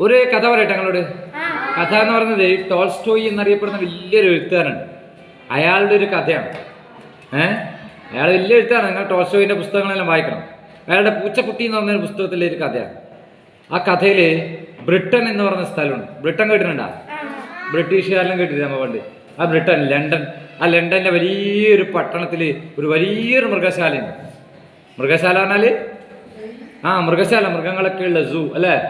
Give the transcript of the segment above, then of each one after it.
ഒരു കഥ പറയട്ടെ ഞങ്ങളോട് കഥ എന്ന് പറയുന്നത് ടോൾസ്റ്റോയി എന്നറിയപ്പെടുന്ന വലിയൊരു എഴുത്തുകാരുണ്ട് അയാളുടെ ഒരു കഥയാണ്. ഏ? അയാൾ വലിയ എഴുത്താണ്. നിങ്ങൾ ടോൾസ്റ്റോയിന്റെ പുസ്തകങ്ങളെല്ലാം വായിക്കണം. അയാളുടെ പൂച്ചക്കുട്ടി എന്ന് പറഞ്ഞൊരു പുസ്തകത്തിലെ ഒരു കഥയാണ്. ആ കഥയിൽ ബ്രിട്ടൻ എന്ന് പറഞ്ഞ സ്ഥലമുണ്ട്. ബ്രിട്ടൻ കേട്ടിട്ടുണ്ടോ? ബ്രിട്ടീഷുകാരെല്ലാം കേട്ടില്ല നമ്മൾ പണ്ട്? ആ ബ്രിട്ടൻ ലണ്ടൻ. ആ ലണ്ടന്റെ വലിയൊരു പട്ടണത്തിൽ ഒരു വലിയൊരു മൃഗശാലയുണ്ട്. മൃഗശാല പറഞ്ഞാൽ ആ മൃഗശാല മൃഗങ്ങളൊക്കെ ഉള്ള സൂ അല്ലേ?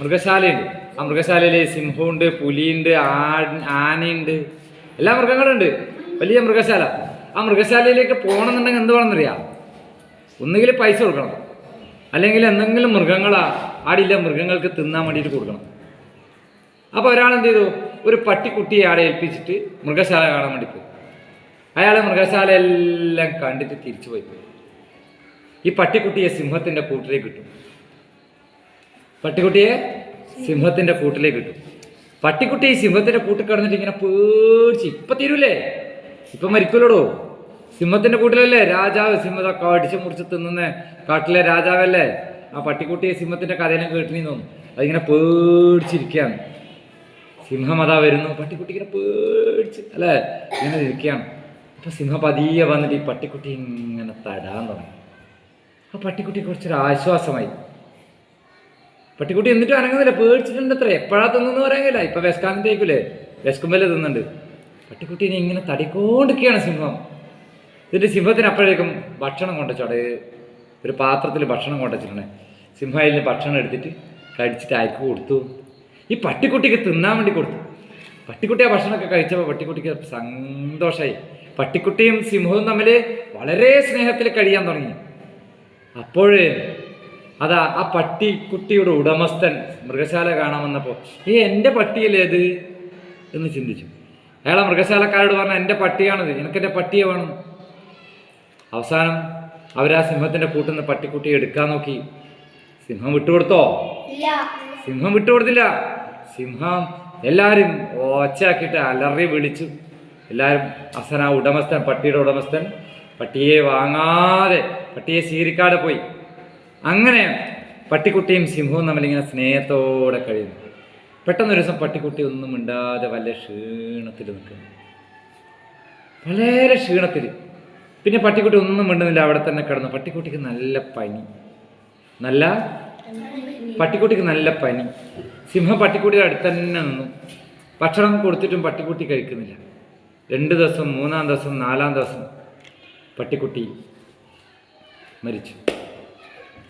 മൃഗശാലയുണ്ട്. ആ മൃഗശാലയിൽ സിംഹമുണ്ട് പുലിയുണ്ട് ആനയുണ്ട്. എല്ലാ മൃഗങ്ങളുണ്ട്. വലിയ മൃഗശാല. ആ മൃഗശാലയിലേക്ക് പോകണമെന്നുണ്ടെങ്കിൽ എന്ത് വേണമെന്നറിയാം? ഒന്നുകിൽ പൈസ കൊടുക്കണം. അല്ലെങ്കിൽ എന്തെങ്കിലും മൃഗങ്ങളാ ആടില്ല മൃഗങ്ങൾക്ക് തിന്നാൻ വേണ്ടിയിട്ട് കൊടുക്കണം. അപ്പോൾ ഒരാൾ എന്ത് ചെയ്തു? ഒരു പട്ടിക്കുട്ടിയെ ആടെ ഏൽപ്പിച്ചിട്ട് മൃഗശാല കാണാൻ വേണ്ടി പോയി. അയാൾ മൃഗശാല എല്ലാം കണ്ടിട്ട് തിരിച്ചു പോയി ഈ പട്ടിക്കുട്ടിയെ സിംഹത്തിന്റെ കൂട്ടിലേക്ക് കിട്ടും പട്ടിക്കുട്ടിയെ സിംഹത്തിന്റെ കൂട്ടിലേക്ക് കിട്ടും. പട്ടിക്കുട്ടി സിംഹത്തിന്റെ കൂട്ടിൽ കിടന്നിട്ട് ഇങ്ങനെ പേടിച്ച് ഇപ്പൊ തീരൂലേ? ഇപ്പൊ മരിക്കൂലോടോ. സിംഹത്തിന്റെ കൂട്ടിലല്ലേ? രാജാവ് സിംഹത കടിച്ച് മുറിച്ച് തിന്നുന്ന കാട്ടിലെ രാജാവല്ലേ? ആ പട്ടിക്കുട്ടി സിംഹത്തിന്റെ കഥയിലും കേട്ടിനി തോന്നും അതിങ്ങനെ പേടിച്ചിരിക്കുകയാണ്. സിംഹം അതാ വരുന്നു. പട്ടിക്കുട്ടി ഇങ്ങനെ പേടിച്ച് അല്ലേ? ഇങ്ങനെ ഇരിക്കുകയാണ്. അപ്പൊ സിംഹം പതിയെ വന്നിട്ട് ഈ പട്ടിക്കുട്ടി ഇങ്ങനെ തടാൻ തുടങ്ങി. ആ പട്ടിക്കുട്ടി കുറച്ചൊരു ആശ്വാസമായി പട്ടിക്കുട്ടി എന്നിട്ടും അനങ്ങുന്നില്ല. പേടിച്ചിട്ടുണ്ട് അത്ര. എപ്പോഴാ തിന്നെന്ന് പറയാൻ കഴിയില്ല ഇപ്പൊ വിശക്കാന്നിട്ട് ആയിക്കൂലേ വിശക്കുമ്പല്ലേ തിന്നുന്നുണ്ട് പട്ടിക്കുട്ടീനെ ഇങ്ങനെ തടിക്കൊണ്ടിരിക്കുകയാണ് സിംഹം. ഇതിന്റെ സിംഹത്തിന് അപ്പോഴേക്കും ഭക്ഷണം കൊണ്ടുവച്ചോടെ. ഒരു പാത്രത്തിൽ ഭക്ഷണം കൊണ്ടുവച്ചിട്ടുണ്ട്. സിംഹയിൽ ഭക്ഷണം എടുത്തിട്ട് കഴിച്ചിട്ട് ആർക്ക് കൊടുത്തു. ഈ പട്ടിക്കുട്ടിക്ക് തിന്നാൻ വേണ്ടി കൊടുത്തു. പട്ടിക്കുട്ടി ആ ഭക്ഷണമൊക്കെ കഴിച്ചപ്പോൾ പട്ടിക്കുട്ടിക്ക് സന്തോഷമായി പട്ടിക്കുട്ടിയും സിംഹവും തമ്മിൽ വളരെ സ്നേഹത്തിൽ കഴിയാൻ തുടങ്ങി. അപ്പോഴേ അതാ ആ പട്ടി കുട്ടിയുടെ ഉടമസ്ഥൻ മൃഗശാല കാണാൻ വന്നപ്പോൾ ഈ എന്റെ പട്ടിയല്ലേത് എന്ന് ചിന്തിച്ചു. അയാളെ മൃഗശാലക്കാരോട് പറഞ്ഞ എന്റെ പട്ടിയാണത് എനിക്കെന്റെ പട്ടിയെ വേണം. അവസാനം അവരാ സിംഹത്തിന്റെ കൂട്ടിൽ നിന്ന് പട്ടിക്കുട്ടിയെ എടുക്കാൻ നോക്കി. സിംഹം വിട്ടുകൊടുത്തോ? സിംഹം വിട്ടുകൊടുത്തില്ല. സിംഹം എല്ലാവരും ഒച്ചയാക്കിയിട്ട് അലറി വിളിച്ചു. എല്ലാവരും അവസാനം ആ ഉടമസ്ഥൻ പട്ടിയുടെ ഉടമസ്ഥൻ പട്ടിയെ വാങ്ങാതെ പട്ടിയെ സ്വീകരിക്കാതെ പോയി. അങ്ങനെ പട്ടിക്കുട്ടിയും സിംഹവും തമ്മിലിങ്ങനെ സ്നേഹത്തോടെ കഴിയുന്നു. പെട്ടെന്ന് ഒരു ദിവസം പട്ടിക്കുട്ടി ഒന്നും ഇണ്ടാതെ വല്ല ക്ഷീണത്തിൽ നിൽക്കുന്നു. വളരെ ക്ഷീണത്തിൽ. പിന്നെ പട്ടിക്കുട്ടി ഒന്നും മിണ്ടുന്നില്ല അവിടെ തന്നെ കിടന്നു. പട്ടിക്കുട്ടിക്ക് നല്ല പനി. നല്ല? പട്ടിക്കുട്ടിക്ക് നല്ല പനി. സിംഹം പട്ടിക്കുട്ടിയുടെ അടുത്ത് തന്നെ നിന്നു. ഭക്ഷണം കൊടുത്തിട്ടും പട്ടിക്കുട്ടി കഴിക്കുന്നില്ല. രണ്ട് ദിവസം മൂന്നാം ദിവസം നാലാം ദിവസം പട്ടിക്കുട്ടി മരിച്ചു.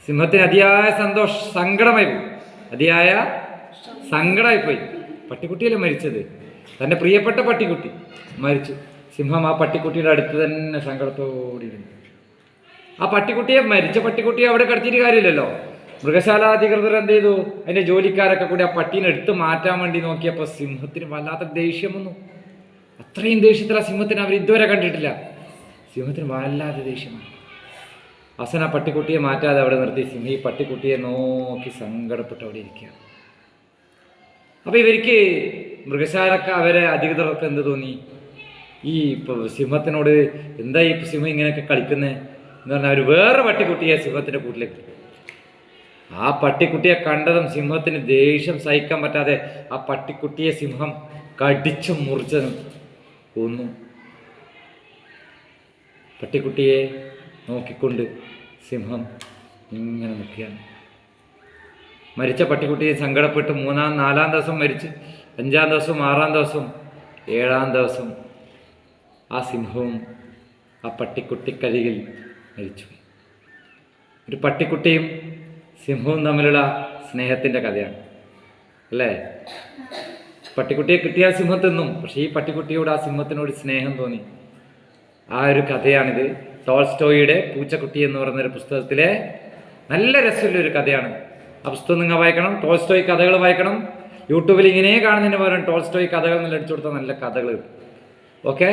സിംഹത്തിന് അതിയായ സന്തോഷ സങ്കടമായി പോയി. അതിയായ സങ്കടമായി പോയി. പട്ടിക്കുട്ടിയല്ലേ മരിച്ചത്? തന്റെ പ്രിയപ്പെട്ട പട്ടിക്കുട്ടി മരിച്ചു. സിംഹം ആ പട്ടിക്കുട്ടിയുടെ അടുത്ത് തന്നെ സങ്കടത്തോടിയിരുന്നു ആ പട്ടിക്കുട്ടിയെ മരിച്ച പട്ടിക്കുട്ടിയെ അവിടെ കിടത്തിയിട്ട് കാര്യമില്ലല്ലോ. മൃഗശാല അധികൃതർ എന്ത് ചെയ്തു? അതിന്റെ ജോലിക്കാരൊക്കെ കൂടി ആ പട്ടീനെ എടുത്ത് മാറ്റാൻ വേണ്ടി നോക്കിയപ്പോൾ സിംഹത്തിന് വല്ലാത്ത ദേഷ്യം വന്നു. അത്രയും ദേഷ്യത്തിൽ ആ സിംഹത്തിന് അവർ ഇതുവരെ കണ്ടിട്ടില്ല. സിംഹത്തിന് വല്ലാത്ത ദേഷ്യമാണ് അവസാനം ആ പട്ടിക്കുട്ടിയെ മാറ്റാതെ അവിടെ നിർത്തി സിംഹി പട്ടിക്കുട്ടിയെ നോക്കി സങ്കടപ്പെട്ട് അവിടെ ഇരിക്കുകയാണ്. അപ്പോൾ ഇവർക്ക് മൃഗശാലക്ക അവരെ അധികൃതർക്ക് എന്ത് തോന്നി? ഈ സിംഹത്തിനോട് എന്താ ഈ സിംഹം ഇങ്ങനെയൊക്കെ കളിക്കുന്നത് എന്ന് പറഞ്ഞാൽ അവർ വേറെ പട്ടിക്കുട്ടിയെ സിംഹത്തിന്റെ കൂട്ടിലേക്ക് ആ പട്ടിക്കുട്ടിയെ കണ്ടതും സിംഹത്തിന് ദേഷ്യം സഹിക്കാൻ പറ്റാതെ ആ പട്ടിക്കുട്ടിയെ സിംഹം കടിച്ചു മുറിച്ചതും കൊന്നു. പട്ടിക്കുട്ടിയെ നോക്കിക്കൊണ്ട് സിംഹം ഇങ്ങനെ നിൽക്കുകയാണ്. മരിച്ച പട്ടിക്കുട്ടിയെ സങ്കടപ്പെട്ട് മൂന്നാം നാലാം ദിവസം മരിച്ച് അഞ്ചാം ദിവസം ആറാം ദിവസം ഏഴാം ദിവസം ആ സിംഹവും ആ പട്ടിക്കുട്ടിക്കരികിൽ മരിച്ചു. ഒരു പട്ടിക്കുട്ടിയും സിംഹവും തമ്മിലുള്ള സ്നേഹത്തിന്റെ കഥയാണ്. അല്ലേ? പട്ടിക്കുട്ടിയെ കിട്ടിയാൽ സിംഹം തിന്നും പക്ഷേ ഈ പട്ടിക്കുട്ടിയോട് ആ സിംഹത്തിനോട് സ്നേഹം തോന്നി. ആ ഒരു കഥയാണിത്. ടോൾസ്റ്റോയുടെ പൂച്ചക്കുട്ടി എന്ന് പറയുന്നൊരു പുസ്തകത്തിലെ നല്ല രസമുള്ള ഒരു കഥയാണ്. ആ പുസ്തകം നിങ്ങൾ വായിക്കണം ടോൾസ്റ്റോയ് കഥകൾ വായിക്കണം. യൂട്യൂബിൽ ഇങ്ങനെ കാണുന്നതിന് പകരം ടോൾസ്റ്റോയ് കഥകൾ നല്ല അടിച്ചു കൊടുത്താൽ നല്ല കഥകൾ ഓക്കെ